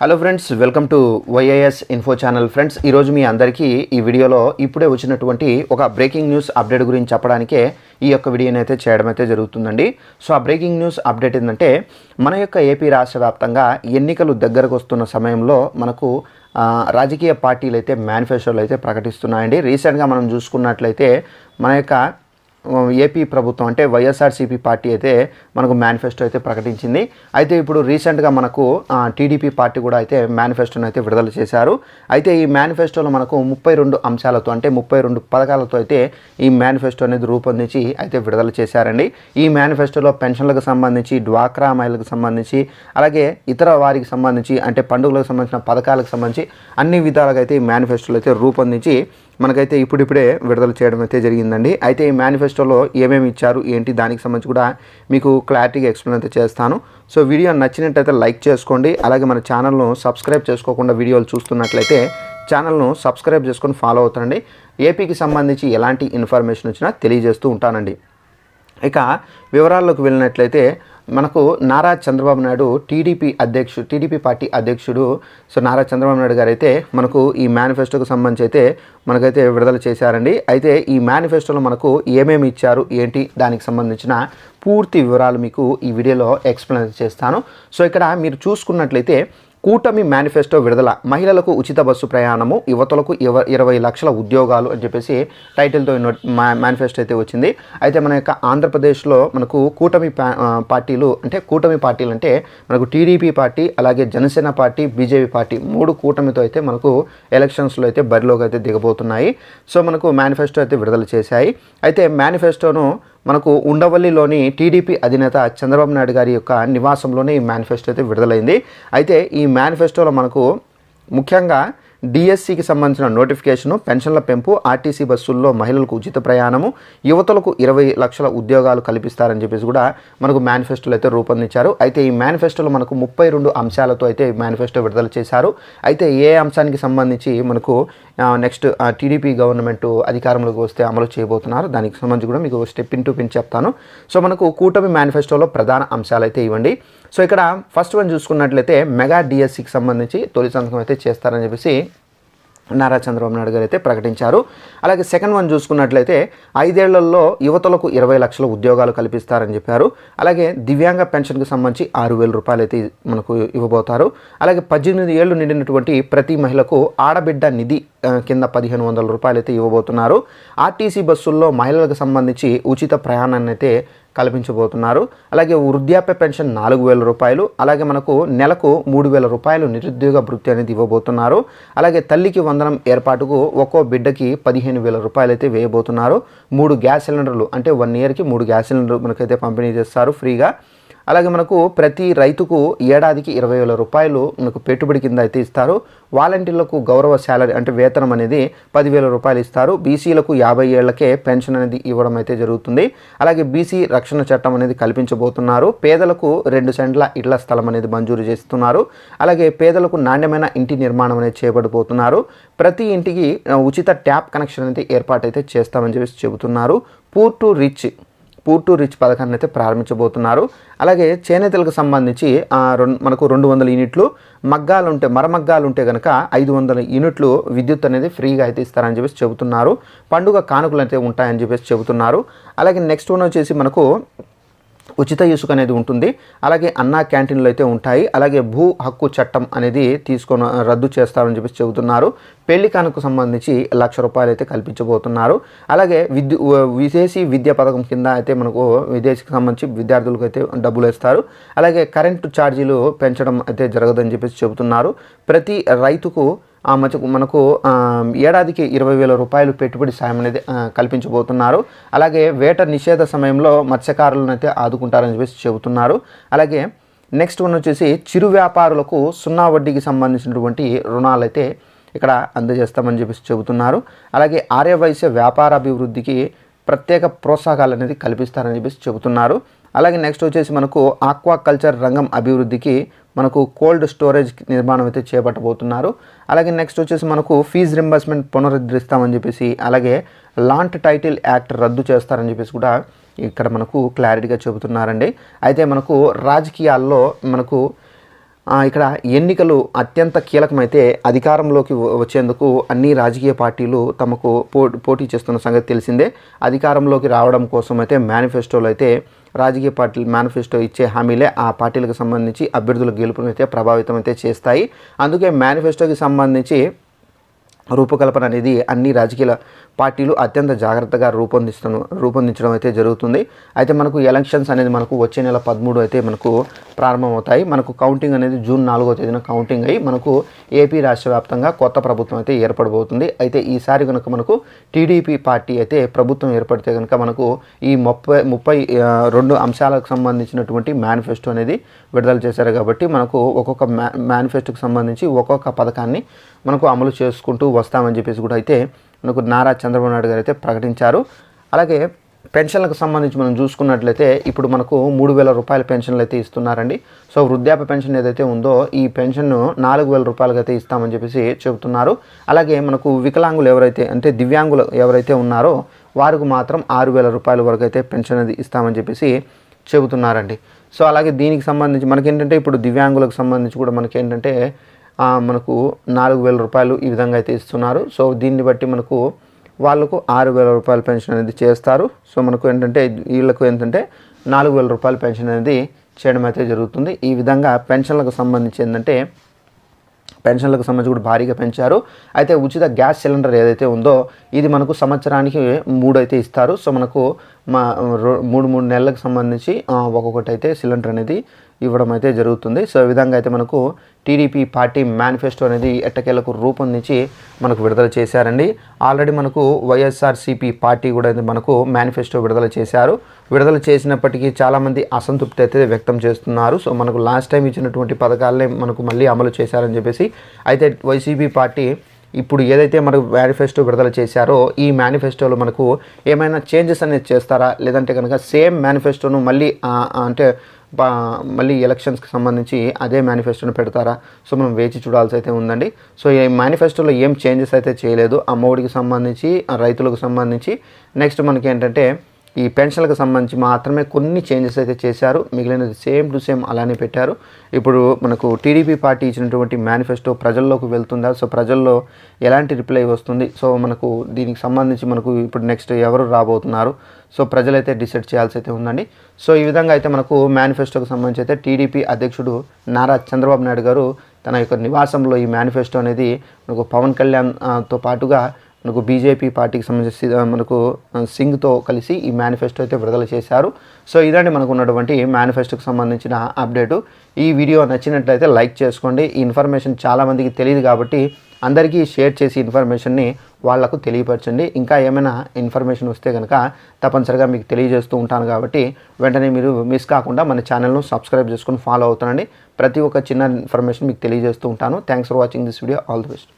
Hello friends welcome to YIS info channel friends ఈరోజు మీ అందరికీ ఈ వీడియోలో ఇప్పుడే వచ్చినటువంటి ఒక బ్రేకింగ్ న్యూస్ అప్డేట్ గురించి చెప్పడానికే ఈ యొక్క వీడియోని అయితే చేయడం అయితే జరుగుతుందండి. సో ఆ బ్రేకింగ్ న్యూస్ అప్డేట్ ఏంటంటే మన యొక్క ఏపీ రాష్ట్ర వ్యాప్తంగా ఎన్నికలు దగ్గరకు వస్తున్న సమయంలో మనకు రాజకీయ పార్టీలు అయితే మేనిఫెస్టోలు అయితే ప్రకటిస్తున్నాయండి రీసెంట్గా మనం చూసుకున్నట్లయితే మన యొక్క ఏపీ ప్రభుత్వం అంటే వైఎస్ఆర్సీపీ పార్టీ అయితే మనకు మేనిఫెస్టో అయితే ప్రకటించింది. అయితే ఇప్పుడు రీసెంట్గా మనకు టీడీపీ పార్టీ కూడా అయితే మేనిఫెస్టోను అయితే విడుదల చేశారు. అయితే ఈ మేనిఫెస్టోలో మనకు ముప్పై రెండు అంశాలతో అంటే ముప్పై రెండు పథకాలతో అయితే ఈ మేనిఫెస్టో అనేది రూపొందించి అయితే విడుదల చేశారండి. ఈ మేనిఫెస్టోలో పెన్షన్లకు సంబంధించి డ్వాక్రా మహిళలకు సంబంధించి అలాగే ఇతర వారికి సంబంధించి అంటే పండుగలకు సంబంధించిన పథకాలకు సంబంధించి అన్ని విధాలుగా అయితే ఈ మేనిఫెస్టోలు అయితే రూపొందించి మనకైతే ఇప్పుడిప్పుడే విడుదల చేయడం అయితే జరిగిందండి. అయితే ఈ మేనిఫెస్టోలో ఏమేమి ఇచ్చారు ఏంటి దానికి సంబంధించి కూడా మీకు క్లారిటీగా ఎక్స్ప్లెయిన్ అయితే చేస్తాను. సో వీడియో నచ్చినట్టయితే లైక్ చేసుకోండి. అలాగే మన ఛానల్ను సబ్స్క్రైబ్ చేసుకోకుండా వీడియోలు చూస్తున్నట్లయితే ఛానల్ను సబ్స్క్రైబ్ చేసుకొని ఫాలో అవుతానండి. ఏపీకి సంబంధించి ఎలాంటి ఇన్ఫర్మేషన్ వచ్చినా తెలియజేస్తూ ఉంటానండి. ఇక వివరాల్లోకి వెళ్ళినట్లయితే మనకు నారా చంద్రబాబు నాయుడు టీడీపీ అధ్యక్షుడు టీడీపీ పార్టీ అధ్యక్షుడు. సో నారా చంద్రబాబు నాయుడు గారు అయితే మనకు ఈ మేనిఫెస్టోకు సంబంధించి అయితే మనకైతే విడుదల చేశారండి. అయితే ఈ మేనిఫెస్టోలో మనకు ఏమేమి ఇచ్చారు ఏంటి దానికి సంబంధించిన పూర్తి వివరాలు మీకు ఈ వీడియోలో ఎక్స్ప్లెయిన్ చేస్తాను. సో ఇక్కడ మీరు చూసుకున్నట్లయితే కూటమి మేనిఫెస్టో విడుదల మహిళలకు ఉచిత బస్సు ప్రయాణము యువతలకు ఇవ ఇరవై లక్షల ఉద్యోగాలు అని చెప్పేసి టైటిల్తో నోట్- మేనిఫెస్టో అయితే వచ్చింది. అయితే మన యొక్క ఆంధ్రప్రదేశ్లో మనకు కూటమి పార్టీలు అంటే కూటమి పార్టీలు అంటే మనకు టీడీపీ పార్టీ అలాగే జనసేన పార్టీ బీజేపీ పార్టీ మూడు కూటమితో అయితే మనకు ఎలక్షన్స్లో అయితే బరిలోకి అయితే దిగబోతున్నాయి. సో మనకు మేనిఫెస్టో అయితే విడుదల చేశాయి. అయితే మేనిఫెస్టోను మనకు ఉండవల్లిలోని టీడీపీ అధినేత చంద్రబాబు నాయుడు గారి యొక్క నివాసంలోనే ఈ మేనిఫెస్టో అయితే విడుదలైంది. అయితే ఈ మేనిఫెస్టోలో మనకు ముఖ్యంగా డిఎస్సికి సంబంధించిన నోటిఫికేషను పెన్షన్ల పెంపు ఆర్టీసీ బస్సుల్లో మహిళలకు ఉచిత ప్రయాణము యువతలకు ఇరవై లక్షల ఉద్యోగాలు కల్పిస్తారని చెప్పేసి కూడా మనకు మేనిఫెస్టోలు అయితే రూపొందించారు. అయితే ఈ మేనిఫెస్టోలో మనకు ముప్పై రెండు అంశాలతో అయితే ఈ మేనిఫెస్టో విడుదల చేశారు. అయితే ఏ అంశానికి సంబంధించి మనకు నెక్స్ట్ టీడీపీ గవర్నమెంట్ అధికారంలోకి వస్తే అమలు చేయబోతున్నారు. దానికి సంబంధించి కూడా మీకు స్టెప్ ఇన్ టు పిన్ చెప్తాను. సో మనకు కూటమి మేనిఫెస్టోలో ప్రధాన అంశాలు అయితే ఇవ్వండి. సో ఇక్కడ ఫస్ట్ వన్ చూసుకున్నట్లయితే మెగా డిఎస్సికి సంబంధించి తొలి సంతకం అయితే చేస్తారని చెప్పేసి నారా చంద్రబాబు నాయుడు గారు అయితే ప్రకటించారు. అలాగే సెకండ్ వన్ చూసుకున్నట్లయితే ఐదేళ్ళలో యువతలకు ఇరవై లక్షల ఉద్యోగాలు కల్పిస్తారని చెప్పారు. అలాగే దివ్యాంగ పెన్షన్కి సంబంధించి ఆరు వేల రూపాయలు అయితే మనకు ఇవ్వబోతారు. అలాగే పద్దెనిమిది ఏళ్ళు నిండినటువంటి ప్రతి మహిళకు ఆడబిడ్డ నిధి కింద పదిహేను వందల రూపాయలు అయితే ఇవ్వబోతున్నారు. ఆర్టీసీ బస్సుల్లో మహిళలకు సంబంధించి ఉచిత ప్రయాణాన్ని అయితే కల్పించబోతున్నారు. అలాగే వృద్ధాప్య పెన్షన్ నాలుగు వేల రూపాయలు అలాగే మనకు నెలకు మూడు వేల రూపాయలు నిరుద్యోగ వృత్తి అనేది ఇవ్వబోతున్నారు. అలాగే తల్లికి వందనం ఏర్పాటుకు ఒక్కో బిడ్డకి పదిహేను వేల రూపాయలు అయితే వేయబోతున్నారు. మూడు గ్యాస్ సిలిండర్లు అంటే వన్ ఇయర్కి మూడు గ్యాస్ సిలిండర్లు మనకైతే పంపిణీ చేస్తారు ఫ్రీగా. అలాగే మనకు ప్రతి రైతుకు ఏడాదికి ఇరవై వేల రూపాయలు మనకు పెట్టుబడి కింద అయితే ఇస్తారు. వాలంటీర్లకు గౌరవ శాలరీ అంటే వేతనం అనేది పదివేల రూపాయలు ఇస్తారు. బీసీలకు యాభై ఏళ్ళకే పెన్షన్ అనేది ఇవ్వడం అయితే జరుగుతుంది. అలాగే బీసీ రక్షణ చట్టం అనేది కల్పించబోతున్నారు. పేదలకు రెండు సెంట్ల ఇళ్ళ స్థలం అనేది మంజూరు చేస్తున్నారు. అలాగే పేదలకు నాణ్యమైన ఇంటి నిర్మాణం అనేది చేపడిపోతున్నారు ప్రతి ఇంటికి ఉచిత ట్యాప్ కనెక్షన్ అనేది ఏర్పాటైతే చేస్తామని చెప్పేసి చెబుతున్నారు. Poor to rich poor to rich పథకాన్ని అయితే ప్రారంభించబోతున్నారు. అలాగే చేనేతలకు సంబంధించి రెండు మనకు రెండు వందల యూనిట్లు మగ్గాలు ఉంటే మరమగ్గాలు ఉంటే కనుక ఐదు వందల యూనిట్లు విద్యుత్ అనేది ఫ్రీగా అయితే ఇస్తారని చెప్పేసి చెబుతున్నారు. పండుగ కానుకలు అయితే ఉంటాయని చెప్పేసి చెబుతున్నారు. అలాగే నెక్స్ట్ వన్ వచ్చేసి మనకు ఉచిత ఇసుక అనేది ఉంటుంది. అలాగే అన్నా క్యాంటీన్లు అయితే ఉంటాయి. అలాగే భూ హక్కు చట్టం అనేది తీసుకొని రద్దు చేస్తారని చెప్పేసి చెబుతున్నారు. పెళ్ళి కానుకు సంబంధించి లక్ష రూపాయలు అయితే కల్పించబోతున్నారు. అలాగే విద్య విదేశీ విద్యా పథకం కింద అయితే మనకు విదేశీకి సంబంధించి విద్యార్థులకు అయితే డబ్బులు ఇస్తారు అలాగే కరెంటు ఛార్జీలు పెంచడం అయితే జరగదని చెప్పేసి చెబుతున్నారు. ప్రతి రైతుకు ఆ మనకు ఏడాదికి ఇరవై వేల రూపాయలు పెట్టుబడి సాయం అనేది కల్పించబోతున్నారు. అలాగే వేట నిషేధ సమయంలో మత్స్యకారులను అయితే ఆదుకుంటారని చెప్పేసి చెబుతున్నారు. అలాగే నెక్స్ట్ వన్ వచ్చేసి చిరు వ్యాపారులకు సున్నా వడ్డీకి సంబంధించినటువంటి రుణాలు అయితే ఇక్కడ అందజేస్తామని చెప్పేసి చెబుతున్నారు. అలాగే ఆర్యవైశ్య వ్యాపార అభివృద్ధికి ప్రత్యేక ప్రోత్సాహాలు అనేది కల్పిస్తారని చెప్పేసి చెబుతున్నారు. అలాగే నెక్స్ట్ వచ్చేసి మనకు ఆక్వా కల్చర్ రంగం అభివృద్ధికి మనకు కోల్డ్ స్టోరేజ్ నిర్మాణం అయితే చేపట్టబోతున్నారు. అలాగే నెక్స్ట్ వచ్చేసి మనకు ఫీజు రింబర్స్మెంట్ పునరుద్ధరిస్తామని చెప్పేసి అలాగే లాంట్ టైటిల్ యాక్ట్ రద్దు చేస్తారని చెప్పేసి కూడా ఇక్కడ మనకు క్లారిటీగా చెబుతున్నారండి. అయితే మనకు రాజకీయాల్లో మనకు ఇక్కడ ఎన్నికలు అత్యంత కీలకమైతే అధికారంలోకి వచ్చేందుకు అన్ని రాజకీయ పార్టీలు తమకు పో పోటీ చేస్తున్న సంగతి తెలిసిందే. అధికారంలోకి రావడం కోసం అయితే మేనిఫెస్టోలో అయితే రాజకీయ పార్టీలు మేనిఫెస్టో ఇచ్చే హామీలే ఆ పార్టీలకు సంబంధించి అభ్యర్థుల గెలుపును అయితే ప్రభావితం అయితే చేస్తాయి. అందుకే మేనిఫెస్టోకి సంబంధించి రూపకల్పన అనేది అన్ని రాజకీయ పార్టీలు అత్యంత జాగ్రత్తగా రూపొందిస్తున్న రూపొందించడం అయితే జరుగుతుంది. అయితే మనకు ఎలక్షన్స్ అనేది మనకు వచ్చే నెల పదమూడు అయితే మనకు ప్రారంభమవుతాయి. మనకు కౌంటింగ్ అనేది జూన్ నాలుగో తేదీన కౌంటింగ్ అయ్యి మనకు ఏపీ రాష్ట్ర వ్యాప్తంగా కొత్త ప్రభుత్వం అయితే ఏర్పడబోతుంది. అయితే ఈసారి కనుక మనకు టీడీపీ పార్టీ అయితే ప్రభుత్వం ఏర్పడితే కనుక మనకు ఈ ముప్పై ముప్పై రెండు అంశాలకు సంబంధించినటువంటి మేనిఫెస్టో అనేది విడుదల చేశారు కాబట్టి మనకు ఒక్కొక్క మ్యా మేనిఫెస్టోకి సంబంధించి ఒక్కొక్క పథకాన్ని మనకు అమలు చేసుకుంటూ వస్తామని చెప్పేసి కూడా అయితే మనకు నారా చంద్రబాబు నాయుడు గారు అయితే ప్రకటించారు. అలాగే పెన్షన్లకు సంబంధించి మనం చూసుకున్నట్లయితే ఇప్పుడు మనకు మూడు వేల రూపాయల పెన్షన్లు అయితే ఇస్తున్నారండి. సో వృద్ధాప్య పెన్షన్ ఏదైతే ఉందో ఈ పెన్షన్ను నాలుగు వేల రూపాయలకి అయితే ఇస్తామని చెప్పేసి చెబుతున్నారు. అలాగే మనకు వికలాంగులు ఎవరైతే అంటే దివ్యాంగులు ఎవరైతే ఉన్నారో వారికి మాత్రం ఆరు వేల రూపాయల వరకు అయితే పెన్షన్ అనేది ఇస్తామని చెప్పేసి చెబుతున్నారండి. సో అలాగే దీనికి సంబంధించి మనకేంటంటే ఇప్పుడు దివ్యాంగులకు సంబంధించి కూడా మనకేంటంటే మనకు నాలుగు వేల రూపాయలు ఈ విధంగా అయితే ఇస్తున్నారు. సో దీన్ని బట్టి మనకు వాళ్ళకు ఆరు వేల రూపాయల పెన్షన్ అనేది చేస్తారు. సో మనకు ఏంటంటే వీళ్ళకు ఏంటంటే నాలుగు వేల రూపాయల పెన్షన్ అనేది చేయడం అయితే జరుగుతుంది. ఈ విధంగా పెన్షన్లకు సంబంధించి ఏంటంటే పెన్షన్లకు సంబంధించి కూడా భారీగా పెంచారు. అయితే ఉచిత గ్యాస్ సిలిండర్ ఏదైతే ఉందో ఇది మనకు సంవత్సరానికి మూడు అయితే ఇస్తారు. సో మనకు మా రో- మూడు మూడు నెలలకు సంబంధించి ఒక్కొక్కటి అయితే సిలిండర్ అనేది ఇవ్వడం అయితే జరుగుతుంది. సో ఈ విధంగా అయితే మనకు టీడీపీ పార్టీ మేనిఫెస్టో అనేది ఎట్టకేలకు రూపొందించి మనకు విడుదల చేశారండి. ఆల్రెడీ మనకు వైఎస్ఆర్సీపీ పార్టీ కూడా అయితే మనకు మేనిఫెస్టో విడుదల చేశారు. విడుదల చేసినప్పటికీ చాలామంది అసంతృప్తి అయితే వ్యక్తం చేస్తున్నారు. సో మనకు లాస్ట్ టైం ఇచ్చినటువంటి పథకాలనే మనకు మళ్ళీ అమలు చేశారని చెప్పేసి అయితే వైసీపీ పార్టీ ఇప్పుడు ఏదైతే మనకు మేనిఫెస్టో విడుదల చేశారో ఈ మేనిఫెస్టోలో మనకు ఏమైనా చేంజెస్ అనేది చేస్తారా? లేదంటే కనుక సేమ్ మేనిఫెస్టోను మళ్ళీ అంటే మళ్ళీ ఎలక్షన్స్కి సంబంధించి అదే మేనిఫెస్టోను పెడతారా? సో మనం వేచి చూడాల్సి అయితే ఉందండి. సో ఈ మేనిఫెస్టోలో ఏం చేంజెస్ అయితే చేయలేదు. అమ్మఒడికి సంబంధించి ఆ రైతులకు సంబంధించి. నెక్స్ట్ మనకి ఏంటంటే ఈ పెన్షన్లకు సంబంధించి మాత్రమే కొన్ని చేంజెస్ అయితే చేశారు. మిగిలినది సేమ్ టు సేమ్ అలానే పెట్టారు. ఇప్పుడు మనకు టీడీపీ పార్టీ ఇచ్చినటువంటి మేనిఫెస్టో ప్రజల్లోకి వెళ్తుందా? సో ప్రజల్లో ఎలాంటి రిప్లై వస్తుంది? సో మనకు దీనికి సంబంధించి మనకు ఇప్పుడు నెక్స్ట్ ఎవరు రాబోతున్నారు? సో ప్రజలైతే డిసైడ్ చేయాల్సి అయితే ఉందండి. సో ఈ విధంగా అయితే మనకు మేనిఫెస్టోకి సంబంధించి అయితే టీడీపీ అధ్యక్షుడు నారా చంద్రబాబు నాయుడు గారు తన యొక్క నివాసంలో ఈ మేనిఫెస్టో అనేది మనకు పవన్ కళ్యాణ్తో పాటుగా మనకు బీజేపీ పార్టీకి సంబంధించి మనకు సింగ్తో కలిసి ఈ మేనిఫెస్టో అయితే విడుదల చేశారు. సో ఇదండి మనకు ఉన్నటువంటి మేనిఫెస్టోకి సంబంధించిన అప్డేటు ఈ వీడియో నచ్చినట్లయితే లైక్ చేసుకోండి. ఈ ఇన్ఫర్మేషన్ చాలామందికి తెలియదు కాబట్టి అందరికీ షేర్ చేసి ఇన్ఫర్మేషన్ని వాళ్ళకు తెలియపరచండి. ఇంకా ఏమైనా ఇన్ఫర్మేషన్ వస్తే కనుక తప్పనిసరిగా మీకు తెలియజేస్తూ ఉంటాను కాబట్టి వెంటనే మీరు మిస్ కాకుండా మన ఛానల్ను సబ్స్క్రైబ్ చేసుకొని ఫాలో అవుతానండి ప్రతి ఒక్క చిన్న ఇన్ఫర్మేషన్ మీకు తెలియజేస్తూ ఉంటాను. Thanks for watching this video all the best